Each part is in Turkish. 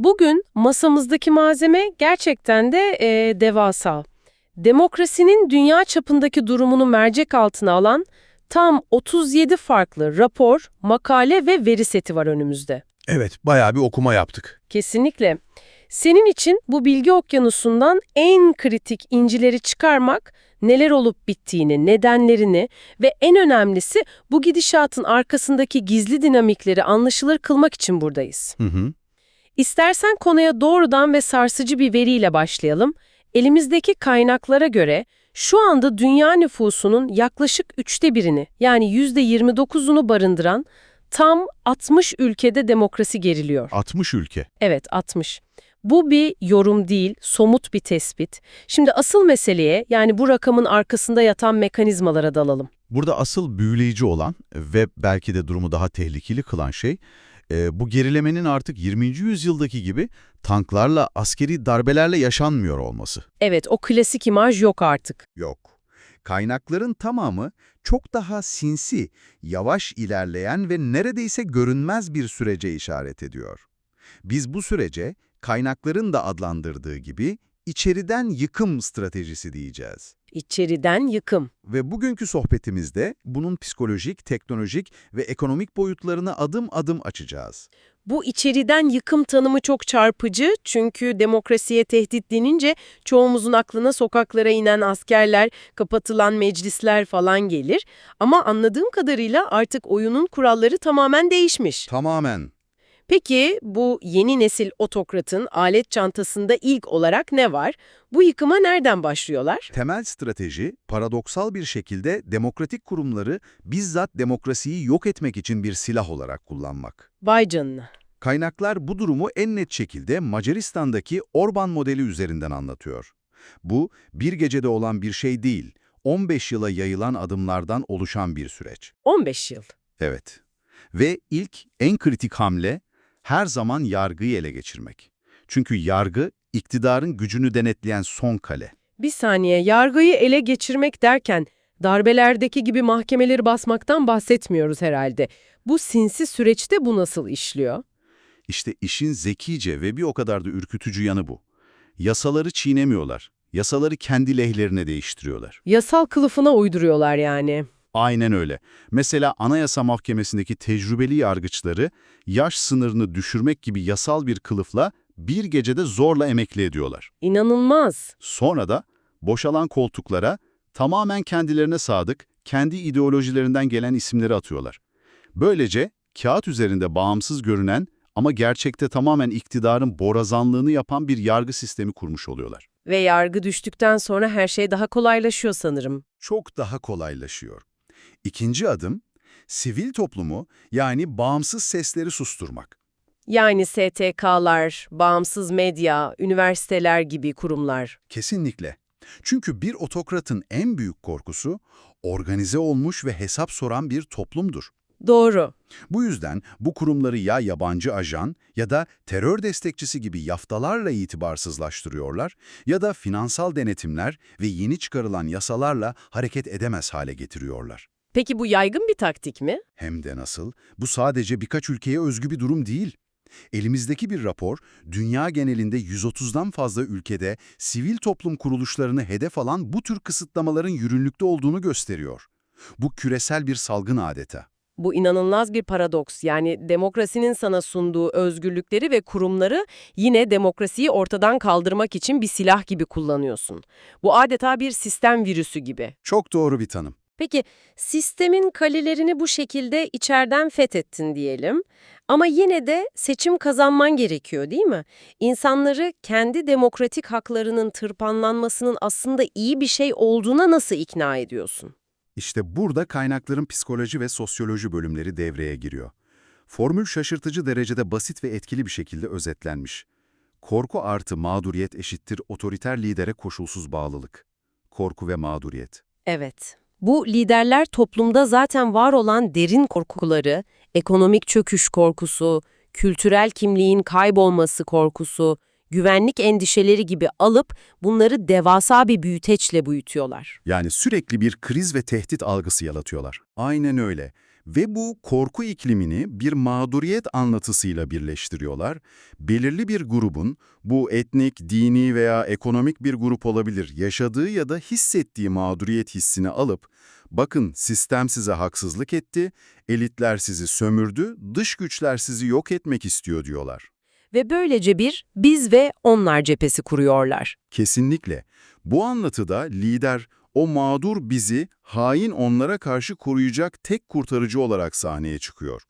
Bugün masamızdaki malzeme gerçekten de e, devasa. Demokrasinin dünya çapındaki durumunu mercek altına alan tam 37 farklı rapor, makale ve veri seti var önümüzde. Evet, bayağı bir okuma yaptık. Kesinlikle. Senin için bu bilgi okyanusundan en kritik incileri çıkarmak, neler olup bittiğini, nedenlerini ve en önemlisi bu gidişatın arkasındaki gizli dinamikleri anlaşılır kılmak için buradayız. Hı hı. İstersen konuya doğrudan ve sarsıcı bir veriyle başlayalım. Elimizdeki kaynaklara göre şu anda dünya nüfusunun yaklaşık üçte birini yani %29'unu barındıran tam 60 ülkede demokrasi geriliyor. 60 ülke. Evet 60. Bu bir yorum değil, somut bir tespit. Şimdi asıl meseleye yani bu rakamın arkasında yatan mekanizmalara dalalım. Burada asıl büyüleyici olan ve belki de durumu daha tehlikeli kılan şey, e, bu gerilemenin artık 20. yüzyıldaki gibi tanklarla, askeri darbelerle yaşanmıyor olması. Evet o klasik imaj yok artık. Yok. Kaynakların tamamı çok daha sinsi, yavaş ilerleyen ve neredeyse görünmez bir sürece işaret ediyor. Biz bu sürece kaynakların da adlandırdığı gibi içeriden yıkım stratejisi diyeceğiz. İçeriden yıkım. Ve bugünkü sohbetimizde bunun psikolojik, teknolojik ve ekonomik boyutlarını adım adım açacağız. Bu içeriden yıkım tanımı çok çarpıcı çünkü demokrasiye tehdit denince çoğumuzun aklına sokaklara inen askerler, kapatılan meclisler falan gelir. Ama anladığım kadarıyla artık oyunun kuralları tamamen değişmiş. Tamamen. Peki bu yeni nesil otokratın alet çantasında ilk olarak ne var? Bu yıkıma nereden başlıyorlar? Temel strateji, paradoksal bir şekilde demokratik kurumları bizzat demokrasiyi yok etmek için bir silah olarak kullanmak. Vay canına. Kaynaklar bu durumu en net şekilde Macaristan'daki Orban modeli üzerinden anlatıyor. Bu, bir gecede olan bir şey değil, 15 yıla yayılan adımlardan oluşan bir süreç. 15 yıl. Evet. Ve ilk, en kritik hamle, her zaman yargıyı ele geçirmek. Çünkü yargı, iktidarın gücünü denetleyen son kale. Bir saniye, yargıyı ele geçirmek derken darbelerdeki gibi mahkemeleri basmaktan bahsetmiyoruz herhalde. Bu sinsi süreçte bu nasıl işliyor? İşte işin zekice ve bir o kadar da ürkütücü yanı bu. Yasaları çiğnemiyorlar. Yasaları kendi lehlerine değiştiriyorlar. Yasal kılıfına uyduruyorlar yani. Aynen öyle. Mesela Anayasa Mahkemesi'ndeki tecrübeli yargıçları yaş sınırını düşürmek gibi yasal bir kılıfla bir gecede zorla emekli ediyorlar. İnanılmaz. Sonra da boşalan koltuklara tamamen kendilerine sadık, kendi ideolojilerinden gelen isimleri atıyorlar. Böylece kağıt üzerinde bağımsız görünen ama gerçekte tamamen iktidarın borazanlığını yapan bir yargı sistemi kurmuş oluyorlar. Ve yargı düştükten sonra her şey daha kolaylaşıyor sanırım. Çok daha kolaylaşıyor. İkinci adım, sivil toplumu yani bağımsız sesleri susturmak. Yani STK'lar, bağımsız medya, üniversiteler gibi kurumlar. Kesinlikle. Çünkü bir otokratın en büyük korkusu organize olmuş ve hesap soran bir toplumdur. Doğru. Bu yüzden bu kurumları ya yabancı ajan ya da terör destekçisi gibi yaftalarla itibarsızlaştırıyorlar ya da finansal denetimler ve yeni çıkarılan yasalarla hareket edemez hale getiriyorlar. Peki bu yaygın bir taktik mi? Hem de nasıl? Bu sadece birkaç ülkeye özgü bir durum değil. Elimizdeki bir rapor, dünya genelinde 130'dan fazla ülkede sivil toplum kuruluşlarını hedef alan bu tür kısıtlamaların yürürlükte olduğunu gösteriyor. Bu küresel bir salgın adeta. Bu inanılmaz bir paradoks. Yani demokrasinin sana sunduğu özgürlükleri ve kurumları yine demokrasiyi ortadan kaldırmak için bir silah gibi kullanıyorsun. Bu adeta bir sistem virüsü gibi. Çok doğru bir tanım. Peki sistemin kalelerini bu şekilde içeriden fethettin diyelim. Ama yine de seçim kazanman gerekiyor değil mi? İnsanları kendi demokratik haklarının tırpanlanmasının aslında iyi bir şey olduğuna nasıl ikna ediyorsun? İşte burada kaynakların psikoloji ve sosyoloji bölümleri devreye giriyor. Formül şaşırtıcı derecede basit ve etkili bir şekilde özetlenmiş. Korku artı mağduriyet eşittir otoriter lidere koşulsuz bağlılık. Korku ve mağduriyet. Evet. Bu liderler toplumda zaten var olan derin korkuları, ekonomik çöküş korkusu, kültürel kimliğin kaybolması korkusu, güvenlik endişeleri gibi alıp bunları devasa bir büyüteçle büyütüyorlar. Yani sürekli bir kriz ve tehdit algısı yaratıyorlar. Aynen öyle. Ve bu korku iklimini bir mağduriyet anlatısıyla birleştiriyorlar. Belirli bir grubun, bu etnik, dini veya ekonomik bir grup olabilir, yaşadığı ya da hissettiği mağduriyet hissini alıp, bakın sistem size haksızlık etti, elitler sizi sömürdü, dış güçler sizi yok etmek istiyor diyorlar. Ve böylece bir biz ve onlar cephesi kuruyorlar. Kesinlikle. Bu anlatıda lider o mağdur bizi hain onlara karşı koruyacak tek kurtarıcı olarak sahneye çıkıyor.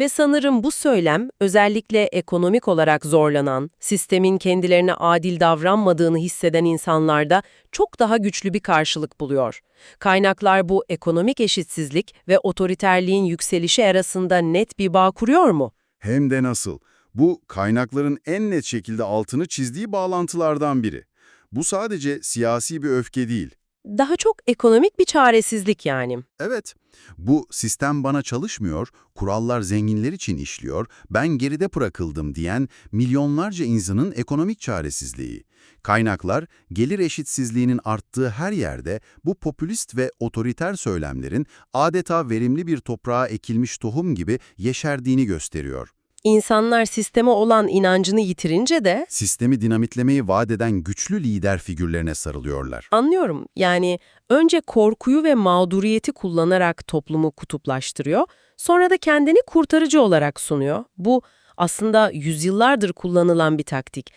Ve sanırım bu söylem özellikle ekonomik olarak zorlanan, sistemin kendilerine adil davranmadığını hisseden insanlarda çok daha güçlü bir karşılık buluyor. Kaynaklar bu ekonomik eşitsizlik ve otoriterliğin yükselişi arasında net bir bağ kuruyor mu? Hem de nasıl? Bu kaynakların en net şekilde altını çizdiği bağlantılardan biri. Bu sadece siyasi bir öfke değil. Daha çok ekonomik bir çaresizlik yani. Evet, bu sistem bana çalışmıyor, kurallar zenginler için işliyor, ben geride bırakıldım diyen milyonlarca insanın ekonomik çaresizliği. Kaynaklar, gelir eşitsizliğinin arttığı her yerde bu popülist ve otoriter söylemlerin adeta verimli bir toprağa ekilmiş tohum gibi yeşerdiğini gösteriyor. İnsanlar sisteme olan inancını yitirince de Sistemi dinamitlemeyi vaat eden güçlü lider figürlerine sarılıyorlar. Anlıyorum. Yani önce korkuyu ve mağduriyeti kullanarak toplumu kutuplaştırıyor, sonra da kendini kurtarıcı olarak sunuyor. Bu aslında yüzyıllardır kullanılan bir taktik.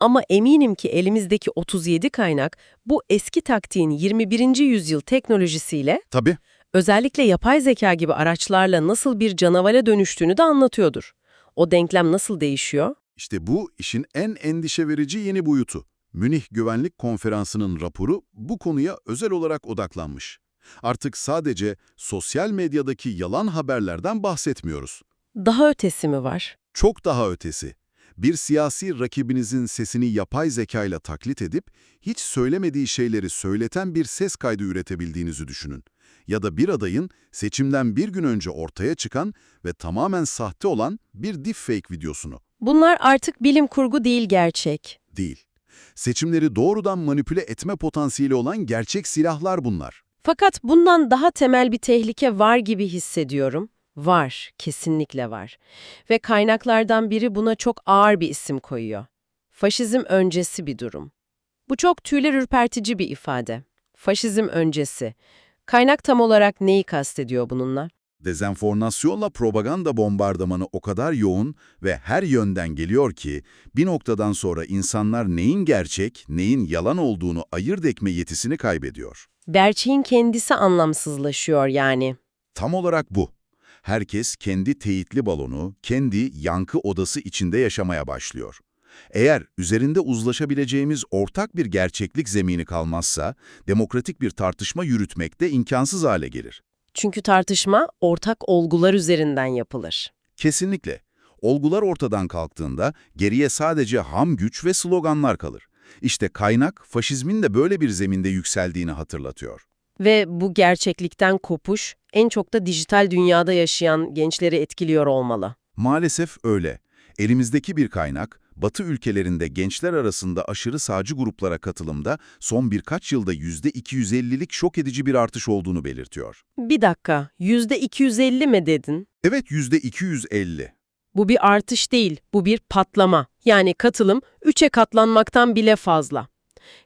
Ama eminim ki elimizdeki 37 kaynak bu eski taktiğin 21. yüzyıl teknolojisiyle, Tabii, özellikle yapay zeka gibi araçlarla nasıl bir canavale dönüştüğünü de anlatıyordur. O denklem nasıl değişiyor? İşte bu işin en endişe verici yeni boyutu. Münih Güvenlik Konferansı'nın raporu bu konuya özel olarak odaklanmış. Artık sadece sosyal medyadaki yalan haberlerden bahsetmiyoruz. Daha ötesi mi var? Çok daha ötesi. Bir siyasi rakibinizin sesini yapay zekayla taklit edip hiç söylemediği şeyleri söyleten bir ses kaydı üretebildiğinizi düşünün. Ya da bir adayın seçimden bir gün önce ortaya çıkan ve tamamen sahte olan bir deepfake videosunu. Bunlar artık bilim kurgu değil gerçek. Değil. Seçimleri doğrudan manipüle etme potansiyeli olan gerçek silahlar bunlar. Fakat bundan daha temel bir tehlike var gibi hissediyorum. Var, kesinlikle var. Ve kaynaklardan biri buna çok ağır bir isim koyuyor. Faşizm öncesi bir durum. Bu çok tüyler ürpertici bir ifade. Faşizm öncesi. Kaynak tam olarak neyi kastediyor bununla? Dezenformasyonla propaganda bombardımanı o kadar yoğun ve her yönden geliyor ki bir noktadan sonra insanlar neyin gerçek, neyin yalan olduğunu ayırt etme yetisini kaybediyor. Gerçeğin kendisi anlamsızlaşıyor yani. Tam olarak bu. Herkes kendi teyitli balonu, kendi yankı odası içinde yaşamaya başlıyor. Eğer üzerinde uzlaşabileceğimiz ortak bir gerçeklik zemini kalmazsa, demokratik bir tartışma yürütmek de imkansız hale gelir. Çünkü tartışma ortak olgular üzerinden yapılır. Kesinlikle. Olgular ortadan kalktığında geriye sadece ham güç ve sloganlar kalır. İşte kaynak, faşizmin de böyle bir zeminde yükseldiğini hatırlatıyor. Ve bu gerçeklikten kopuş en çok da dijital dünyada yaşayan gençleri etkiliyor olmalı. Maalesef öyle. Elimizdeki bir kaynak, Batı ülkelerinde gençler arasında aşırı sağcı gruplara katılımda son birkaç yılda %250'lik şok edici bir artış olduğunu belirtiyor. Bir dakika, %250 mi dedin? Evet %250. Bu bir artış değil, bu bir patlama. Yani katılım 3'e katlanmaktan bile fazla.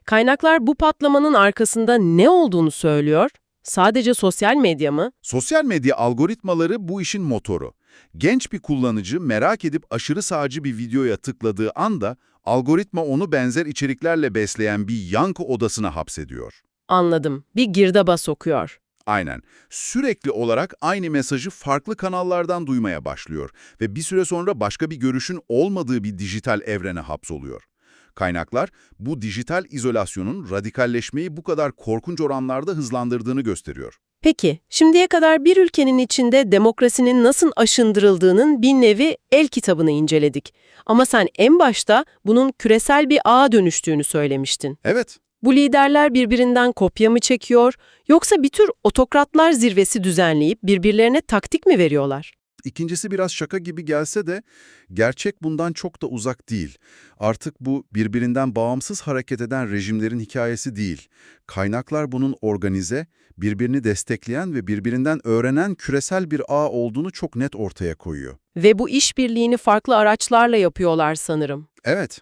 Kaynaklar bu patlamanın arkasında ne olduğunu söylüyor. Sadece sosyal medya mı? Sosyal medya algoritmaları bu işin motoru. Genç bir kullanıcı merak edip aşırı sağcı bir videoya tıkladığı anda algoritma onu benzer içeriklerle besleyen bir yankı odasına hapsediyor. Anladım. Bir girdaba sokuyor. Aynen. Sürekli olarak aynı mesajı farklı kanallardan duymaya başlıyor ve bir süre sonra başka bir görüşün olmadığı bir dijital evrene hapsoluyor. Kaynaklar bu dijital izolasyonun radikalleşmeyi bu kadar korkunç oranlarda hızlandırdığını gösteriyor. Peki, şimdiye kadar bir ülkenin içinde demokrasinin nasıl aşındırıldığının bir nevi el kitabını inceledik. Ama sen en başta bunun küresel bir ağa dönüştüğünü söylemiştin. Evet, Bu liderler birbirinden kopya mı çekiyor, yoksa bir tür otokratlar zirvesi düzenleyip birbirlerine taktik mi veriyorlar? İkincisi biraz şaka gibi gelse de gerçek bundan çok da uzak değil. Artık bu birbirinden bağımsız hareket eden rejimlerin hikayesi değil. Kaynaklar bunun organize, birbirini destekleyen ve birbirinden öğrenen küresel bir ağ olduğunu çok net ortaya koyuyor. Ve bu işbirliğini farklı araçlarla yapıyorlar sanırım. Evet,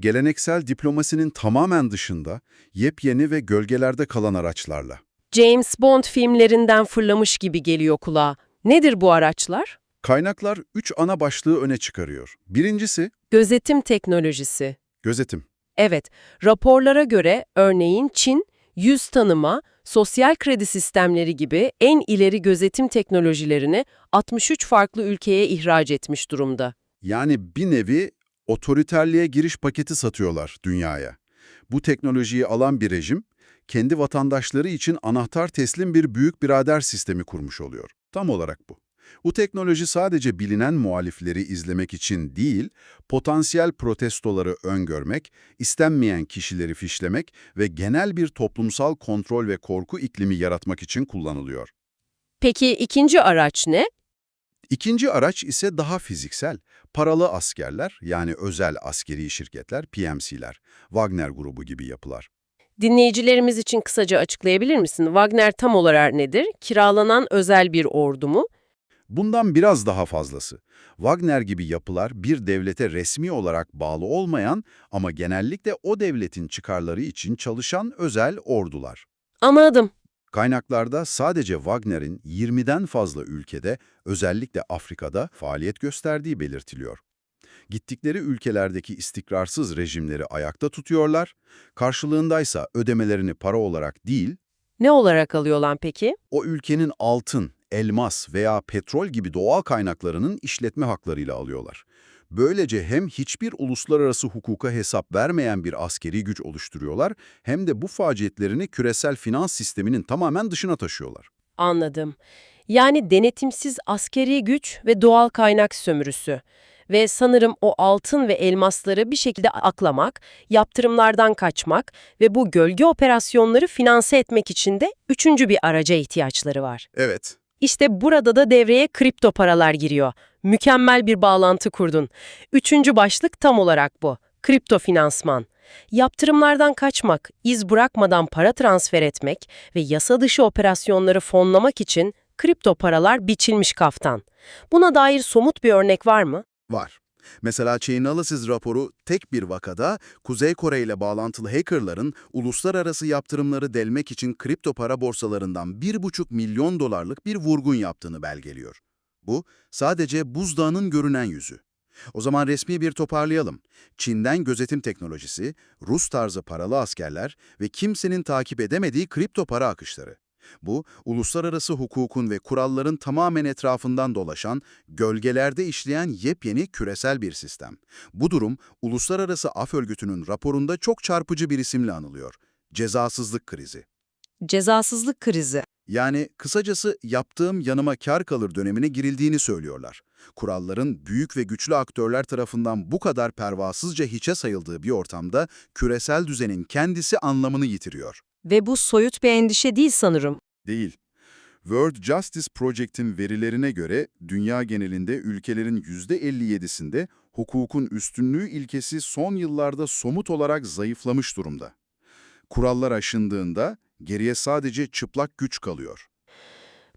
geleneksel diplomasinin tamamen dışında yepyeni ve gölgelerde kalan araçlarla. James Bond filmlerinden fırlamış gibi geliyor kulağa. Nedir bu araçlar? Kaynaklar üç ana başlığı öne çıkarıyor. Birincisi Gözetim teknolojisi. gözetim. Evet, raporlara göre örneğin Çin, yüz tanıma, sosyal kredi sistemleri gibi en ileri gözetim teknolojilerini 63 farklı ülkeye ihraç etmiş durumda. Yani bir nevi otoriterliğe giriş paketi satıyorlar dünyaya. Bu teknolojiyi alan bir rejim, kendi vatandaşları için anahtar teslim bir büyük birader sistemi kurmuş oluyor. Tam olarak bu. Bu teknoloji sadece bilinen muhalifleri izlemek için değil, potansiyel protestoları öngörmek, istenmeyen kişileri fişlemek ve genel bir toplumsal kontrol ve korku iklimi yaratmak için kullanılıyor. Peki ikinci araç ne? İkinci araç ise daha fiziksel. Paralı askerler yani özel askeri şirketler, PMC'ler, Wagner grubu gibi yapılar. Dinleyicilerimiz için kısaca açıklayabilir misin? Wagner tam olarak nedir? Kiralanan özel bir ordu mu? Bundan biraz daha fazlası. Wagner gibi yapılar bir devlete resmi olarak bağlı olmayan ama genellikle o devletin çıkarları için çalışan özel ordular. Anladım. Kaynaklarda sadece Wagner'in 20'den fazla ülkede, özellikle Afrika'da faaliyet gösterdiği belirtiliyor. Gittikleri ülkelerdeki istikrarsız rejimleri ayakta tutuyorlar, karşılığındaysa ödemelerini para olarak değil, Ne olarak alıyorlar peki? o ülkenin altın, elmas veya petrol gibi doğal kaynaklarının işletme haklarıyla alıyorlar. Böylece hem hiçbir uluslararası hukuka hesap vermeyen bir askeri güç oluşturuyorlar, hem de bu facietlerini küresel finans sisteminin tamamen dışına taşıyorlar. Anladım. Yani denetimsiz askeri güç ve doğal kaynak sömürüsü. Ve sanırım o altın ve elmasları bir şekilde aklamak, yaptırımlardan kaçmak ve bu gölge operasyonları finanse etmek için de üçüncü bir araca ihtiyaçları var. Evet. İşte burada da devreye kripto paralar giriyor. Mükemmel bir bağlantı kurdun. Üçüncü başlık tam olarak bu. Kripto finansman. Yaptırımlardan kaçmak, iz bırakmadan para transfer etmek ve yasa dışı operasyonları fonlamak için kripto paralar biçilmiş kaftan. Buna dair somut bir örnek var mı? Var. Mesela Chainalysis raporu tek bir vakada Kuzey Kore ile bağlantılı hackerların uluslararası yaptırımları delmek için kripto para borsalarından 1,5 milyon dolarlık bir vurgun yaptığını belgeliyor. Bu sadece buzdağının görünen yüzü. O zaman resmi bir toparlayalım. Çin'den gözetim teknolojisi, Rus tarzı paralı askerler ve kimsenin takip edemediği kripto para akışları. Bu, uluslararası hukukun ve kuralların tamamen etrafından dolaşan, gölgelerde işleyen yepyeni küresel bir sistem. Bu durum, Uluslararası Af Örgütü'nün raporunda çok çarpıcı bir isimle anılıyor. Cezasızlık krizi. Cezasızlık krizi. Yani kısacası yaptığım yanıma kar kalır dönemine girildiğini söylüyorlar. Kuralların büyük ve güçlü aktörler tarafından bu kadar pervasızca hiçe sayıldığı bir ortamda küresel düzenin kendisi anlamını yitiriyor. Ve bu soyut bir endişe değil sanırım. Değil. World Justice Project'in verilerine göre dünya genelinde ülkelerin %57'sinde hukukun üstünlüğü ilkesi son yıllarda somut olarak zayıflamış durumda. Kurallar aşındığında geriye sadece çıplak güç kalıyor.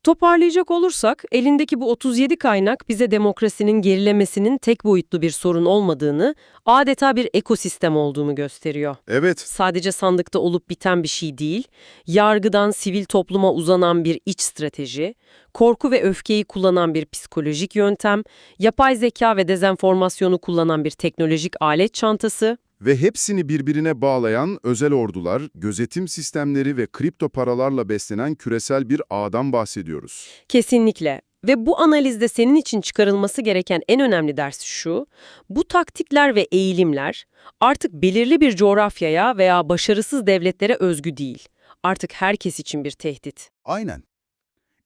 Toparlayacak olursak, elindeki bu 37 kaynak bize demokrasinin gerilemesinin tek boyutlu bir sorun olmadığını, adeta bir ekosistem olduğunu gösteriyor. Evet, Sadece sandıkta olup biten bir şey değil, yargıdan sivil topluma uzanan bir iç strateji, korku ve öfkeyi kullanan bir psikolojik yöntem, yapay zeka ve dezenformasyonu kullanan bir teknolojik alet çantası, Ve hepsini birbirine bağlayan özel ordular, gözetim sistemleri ve kripto paralarla beslenen küresel bir ağdan bahsediyoruz. Kesinlikle. Ve bu analizde senin için çıkarılması gereken en önemli ders şu, bu taktikler ve eğilimler artık belirli bir coğrafyaya veya başarısız devletlere özgü değil. Artık herkes için bir tehdit. aynen.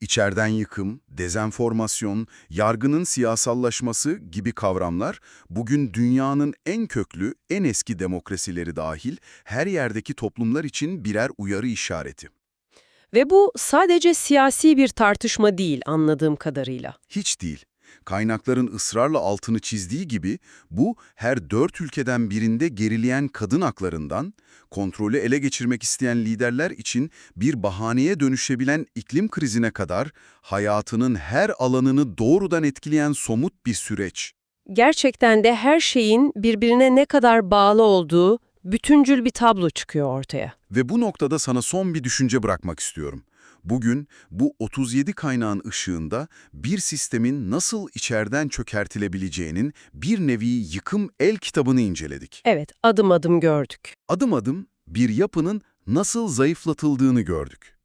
İçeriden yıkım, dezenformasyon, yargının siyasallaşması gibi kavramlar bugün dünyanın en köklü, en eski demokrasileri dahil her yerdeki toplumlar için birer uyarı işareti. Ve bu sadece siyasi bir tartışma değil anladığım kadarıyla. Hiç değil. Kaynakların ısrarla altını çizdiği gibi bu her dört ülkeden birinde gerileyen kadın haklarından, kontrolü ele geçirmek isteyen liderler için bir bahaneye dönüşebilen iklim krizine kadar hayatının her alanını doğrudan etkileyen somut bir süreç. Gerçekten de her şeyin birbirine ne kadar bağlı olduğu bütüncül bir tablo çıkıyor ortaya. Ve bu noktada sana son bir düşünce bırakmak istiyorum. Bugün bu 37 kaynağın ışığında bir sistemin nasıl içeriden çökertilebileceğinin bir nevi yıkım el kitabını inceledik. Evet, adım adım gördük. Adım adım bir yapının nasıl zayıflatıldığını gördük.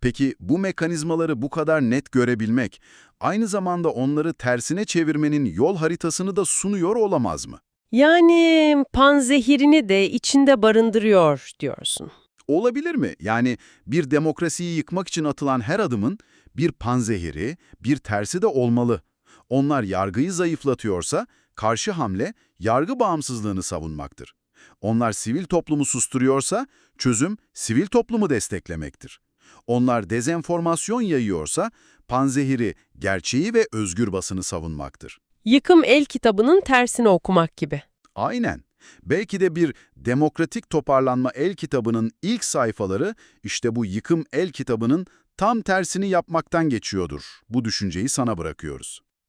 Peki bu mekanizmaları bu kadar net görebilmek, aynı zamanda onları tersine çevirmenin yol haritasını da sunuyor olamaz mı? Yani panzehirini de içinde barındırıyor diyorsun. Olabilir mi? Yani bir demokrasiyi yıkmak için atılan her adımın bir panzehiri, bir tersi de olmalı. Onlar yargıyı zayıflatıyorsa karşı hamle yargı bağımsızlığını savunmaktır. Onlar sivil toplumu susturuyorsa çözüm sivil toplumu desteklemektir. Onlar dezenformasyon yayıyorsa panzehiri gerçeği ve özgür basını savunmaktır. Yıkım el kitabının tersini okumak gibi. Aynen. Belki de bir demokratik toparlanma el kitabının ilk sayfaları işte bu yıkım el kitabının tam tersini yapmaktan geçiyordur. Bu düşünceyi sana bırakıyoruz.